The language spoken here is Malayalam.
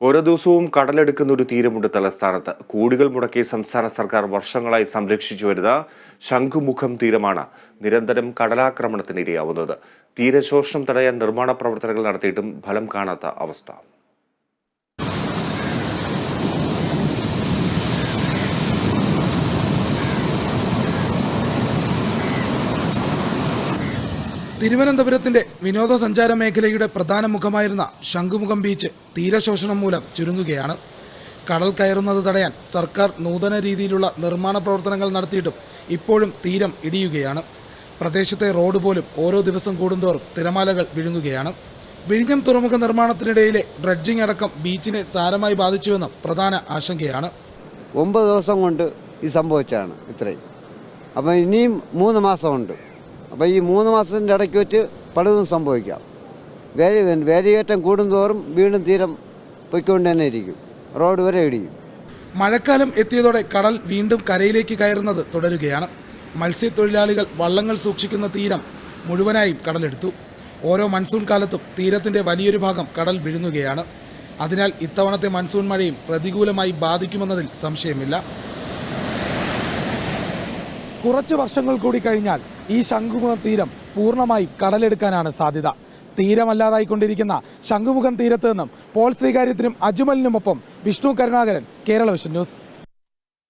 ഓരോ ദിവസവും കടലെടുക്കുന്ന ഒരു തീരമുണ്ട് തലസ്ഥാനത്ത്. കൂടികൾ മുടക്കി സംസ്ഥാന സർക്കാർ വർഷങ്ങളായി സംരക്ഷിച്ചു വരുന്ന ശംഖുമുഖം തീരമാണ് നിരന്തരം കടലാക്രമണത്തിന് ഇരയാവുന്നത് തീരശോഷണം തടയാൻ നിർമ്മാണ പ്രവർത്തനങ്ങൾ നടത്തിയിട്ടും ഫലം കാണാത്ത അവസ്ഥ. തിരുവനന്തപുരത്തിന്റെ വിനോദസഞ്ചാര മേഖലയുടെ പ്രധാന മുഖമായിരുന്ന ശംഖുമുഖം ബീച്ച് തീരശോഷണം മൂലം ചുരുങ്ങുകയാണ്. കടൽ കയറുന്നത് തടയാൻ സർക്കാർ നൂതന രീതിയിലുള്ള നിർമ്മാണ പ്രവർത്തനങ്ങൾ നടത്തിയിട്ടും ഇപ്പോഴും തീരം ഇടിയുകയാണ്. പ്രദേശത്തെ റോഡ് പോലും ഓരോ ദിവസം കൂടുന്തോറും തിരമാലകൾ വിഴുങ്ങുകയാണ്. വിഴിഞ്ഞം തുറമുഖ നിർമ്മാണത്തിനിടയിലെ ഡ്രഡ്ജിംഗ് അടക്കം ബീച്ചിനെ സാരമായി ബാധിച്ചുവെന്നും പ്രധാന ആശങ്കയാണ്. ഒമ്പത് ദിവസം കൊണ്ട് ഇത് സംഭവിച്ചാണ് ഇത്രയും. അപ്പം ഇനിയും മൂന്ന് മാസമുണ്ട്. അപ്പോൾ ഈ മൂന്ന് മാസത്തിന്റെ ഇടയ്ക്ക് വെച്ച് പലതും സംഭവിക്കാം. വേലി വേലിയേറ്റം കൂടുന്തോറും വീണ്ടും തീരം പൊയ്ക്കൊണ്ട് തന്നെ ഇരിക്കും. റോഡ് വരെ ഇടിയും. മഴക്കാലം എത്തിയതോടെ കടൽ വീണ്ടും കരയിലേക്ക് കയറുന്നത് തുടരുകയാണ്. മത്സ്യത്തൊഴിലാളികൾ വള്ളങ്ങൾ സൂക്ഷിക്കുന്ന തീരം മുഴുവനായും കടലെടുത്തു. ഓരോ മൺസൂൺ കാലത്തും തീരത്തിന്റെ വലിയൊരു ഭാഗം കടൽ വിഴുങ്ങുകയാണ്. അതിനാൽ ഇത്തവണത്തെ മൺസൂൺ മഴയും പ്രതികൂലമായി ബാധിക്കുമെന്നതിൽ സംശയമില്ല. കുറച്ച് വർഷങ്ങൾ കൂടി കഴിഞ്ഞാൽ ഈ ശംഖുമുഖം തീരം പൂർണമായി കടലെടുക്കാനാണ് സാധ്യത. തീരമല്ലാതായിക്കൊണ്ടിരിക്കുന്ന ശംഖുമുഖം തീരത്ത് നിന്നും പോൾ ശ്രീകാര്യത്തിനും അജ്മലിനുമൊപ്പം വിഷ്ണു കരുണാകരൻ കേരള വിഷൻ ന്യൂസ്.